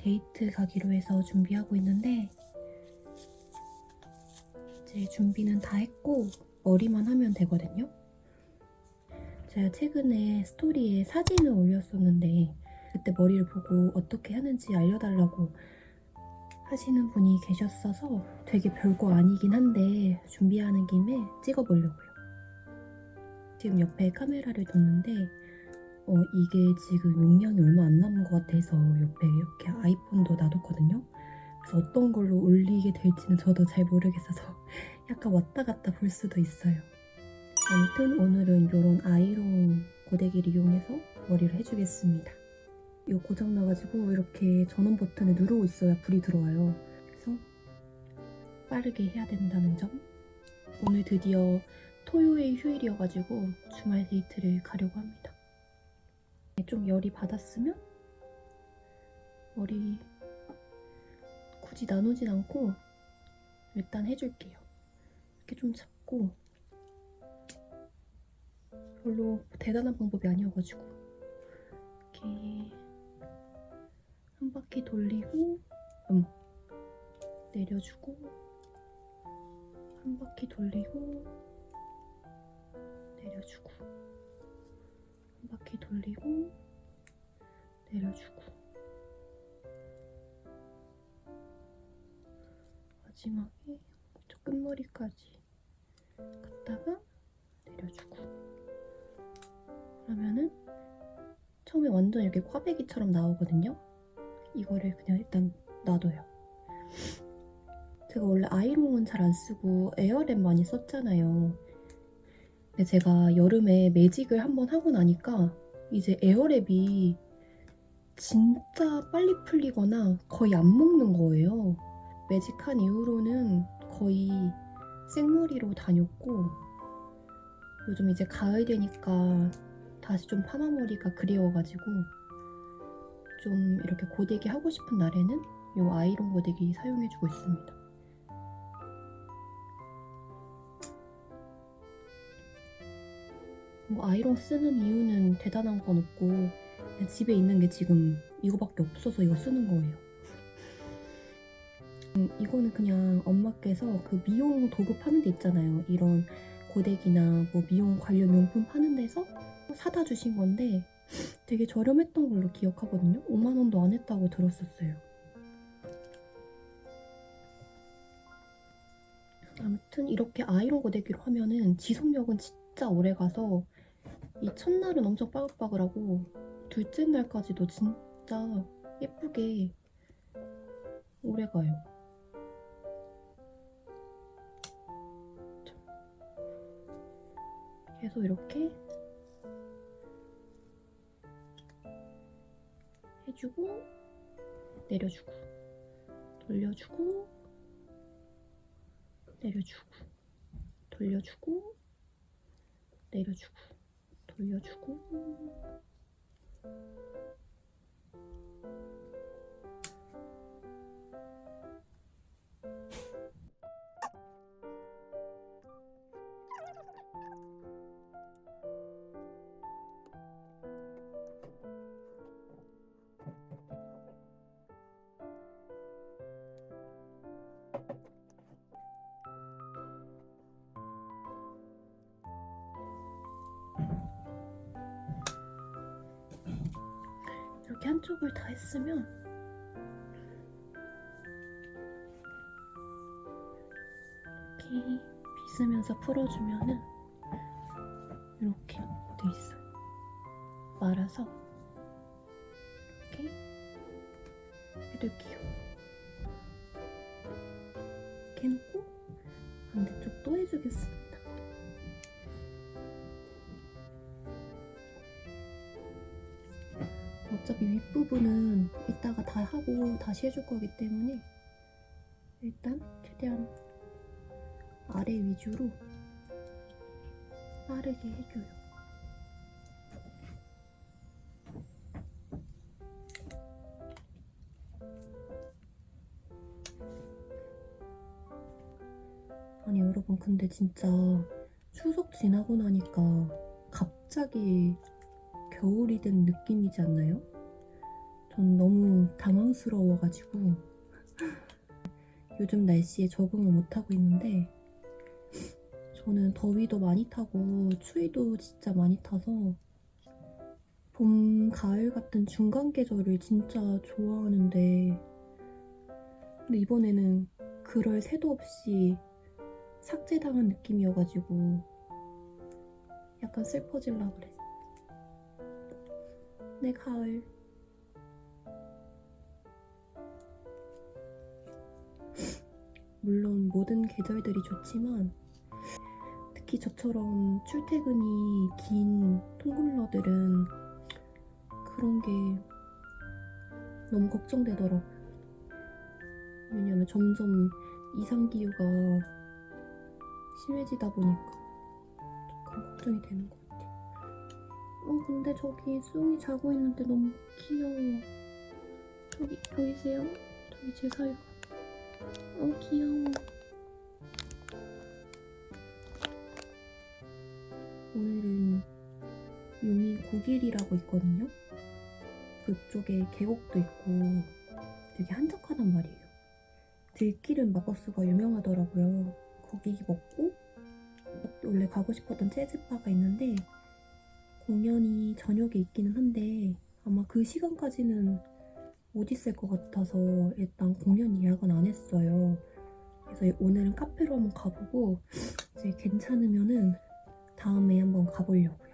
데이트 가기로 해서 준비하고 있는데 이제 준비는 다 했고 머리만 하면 되거든요. 제가 최근에 스토리에 사진을 올렸었는데 그때 머리를 보고 어떻게 하는지 알려달라고 하시는 분이 계셨어서 되게 별거 아니긴 한데 준비하는 김에 찍어보려고요. 지금 옆에 카메라를 뒀는데 어, 이게 지금 용량이 얼마 안 남은 것 같아서 옆에 이렇게 아이폰도 놔뒀거든요. 그래서 어떤 걸로 올리게 될지는 저도 잘 모르겠어서 약간 왔다 갔다 볼 수도 있어요. 아무튼 오늘은 이런 아이롱 고데기를 이용해서 머리를 해주겠습니다. 이거 고장 나가지고 이렇게 전원 버튼을 누르고 있어야 불이 들어와요. 그래서 빠르게 해야 된다는 점. 오늘 드디어 토요일 휴일이어가지고 주말 데이트를 가려고 합니다. 좀 열이 받았으면 머리 굳이 나누진 않고 일단 해줄게요. 이렇게 좀 잡고 별로 대단한 방법이 아니어가지고 이렇게 한 바퀴 돌리고 음 내려주고 한 바퀴 돌리고 내려주고 한 바퀴 돌리고 내려주고. 마지막에 저 끝머리까지 갔다가 내려주고. 그러면은 처음에 완전 이렇게 꽈배기처럼 나오거든요. 이거를 그냥 일단 놔둬요. 제가 원래 아이롱은 잘 안 쓰고 에어랩 많이 썼잖아요 제가 여름에 매직을 한번 하고 나니까 이제 에어랩이 진짜 빨리 풀리거나 거의 안 먹는 거예요. 매직한 이후로는 거의 생머리로 다녔고 요즘 이제 가을 되니까 다시 좀 파마머리가 그리워가지고 좀 이렇게 고데기 하고 싶은 날에는 이 아이롱 고데기 사용해주고 있습니다. 뭐 아이롱 쓰는 이유는 대단한 건 없고 집에 있는 게 지금 이거밖에 없어서 이거 쓰는 거예요. 음, 이거는 그냥 엄마께서 그 미용 도구 파는 데 있잖아요. 이런 고데기나 뭐 미용 관련 용품 파는 데서 사다 주신 건데 되게 저렴했던 걸로 기억하거든요. 5만 원도 안 했다고 들었었어요. 아무튼 이렇게 아이롱 고데기로 하면은 지속력은 진짜 오래 가서 이 첫날은 엄청 빠글빠글하고 둘째 날까지도 진짜 예쁘게 오래 가요. 계속 이렇게 해주고 내려주고 돌려주고 내려주고 돌려주고 내려주고 돌려주고 이렇게 한쪽을 다 했으면 이렇게 빗으면서 풀어주면은 이렇게 돼 있어요. 말아서 이렇게 해둘게요. 이렇게 해놓고 반대쪽도 해주겠습니다. 어차피 윗부분은 이따가 다 하고 다시 해줄 거기 때문에 일단 최대한 아래 위주로 빠르게 해줘요. 아니 여러분 근데 진짜 추석 지나고 나니까 갑자기 겨울이 된 느낌이지 않나요? 전 너무 당황스러워가지고 요즘 날씨에 적응을 못하고 있는데 저는 더위도 많이 타고 추위도 진짜 많이 타서 봄, 가을 같은 중간 계절을 진짜 좋아하는데 근데 이번에는 그럴 새도 없이 삭제당한 느낌이어가지고 약간 슬퍼질라 그래. 내 가을. 물론 모든 계절들이 좋지만 특히 저처럼 출퇴근이 긴 통근러들은 그런 게 너무 걱정되더라고요. 왜냐면 점점 이상기후가 심해지다 보니까 조금 걱정이 되는 것 같아요. 어, 근데 저기 숭이 자고 있는데 너무 귀여워. 저기 보이세요? 저기 제 사이가. 어, 귀여워. 오늘은 용이 고길이라고 있거든요. 그쪽에 계곡도 있고 되게 한적하단 말이에요. 들기름 막국수가 유명하더라고요. 거기 먹고 원래 가고 싶었던 재즈바가 있는데 공연이 저녁에 있기는 한데 아마 그 시간까지는 못 있을 것 같아서 일단 공연 예약은 안 했어요. 그래서 오늘은 카페로 한번 가보고 이제 괜찮으면은 다음에 한번 가보려고요.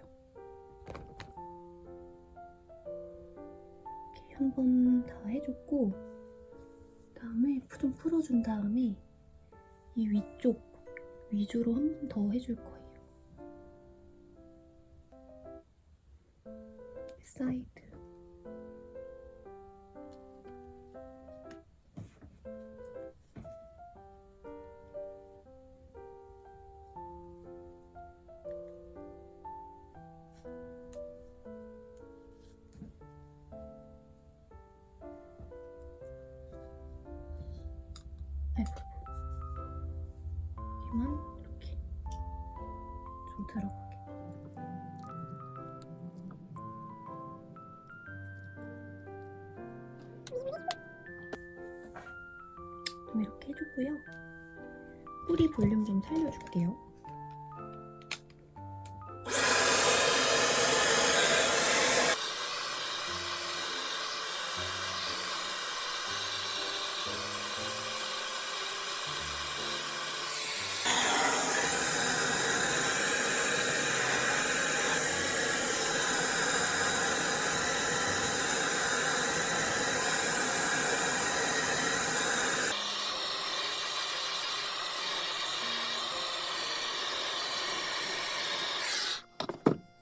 이렇게 한번 다 해줬고 다음에 좀 풀어준 다음에 이 위쪽 위주로 한 번 더 해줄 거예요. 사이드. 들어가게. 좀 이렇게 해주고요. 뿌리 볼륨 좀 살려줄게요.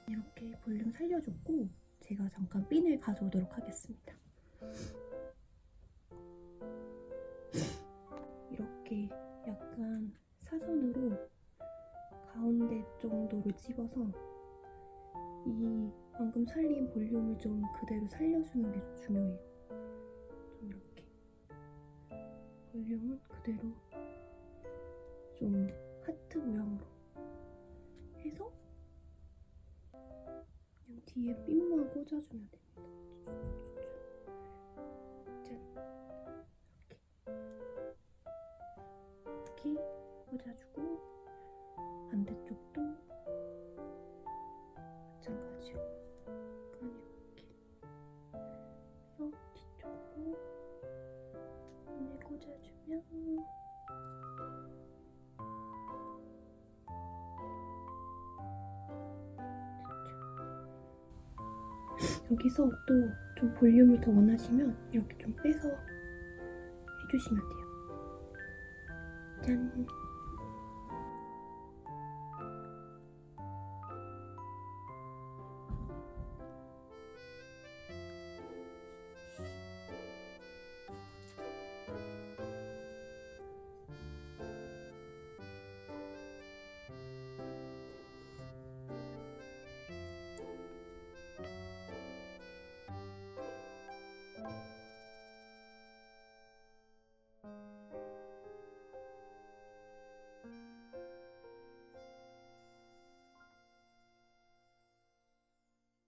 이렇게 볼륨 살려줬고 제가 잠깐 핀을 가져오도록 하겠습니다. 이렇게 약간 사선으로 가운데 정도로 집어서 이 방금 살린 볼륨을 좀 그대로 살려주는 게 중요해요. 좀 이렇게 볼륨은 그대로 좀 하트 모양으로 해서 뒤에 핀만 꽂아주면 됩니다. 짠. 이렇게. 이렇게 꽂아주고 반대쪽도 마찬가지로 약간 이렇게 해서 뒤쪽으로 핀을 꽂아주면 여기서 또 좀 볼륨을 더 원하시면 이렇게 좀 빼서 해주시면 돼요. 짠!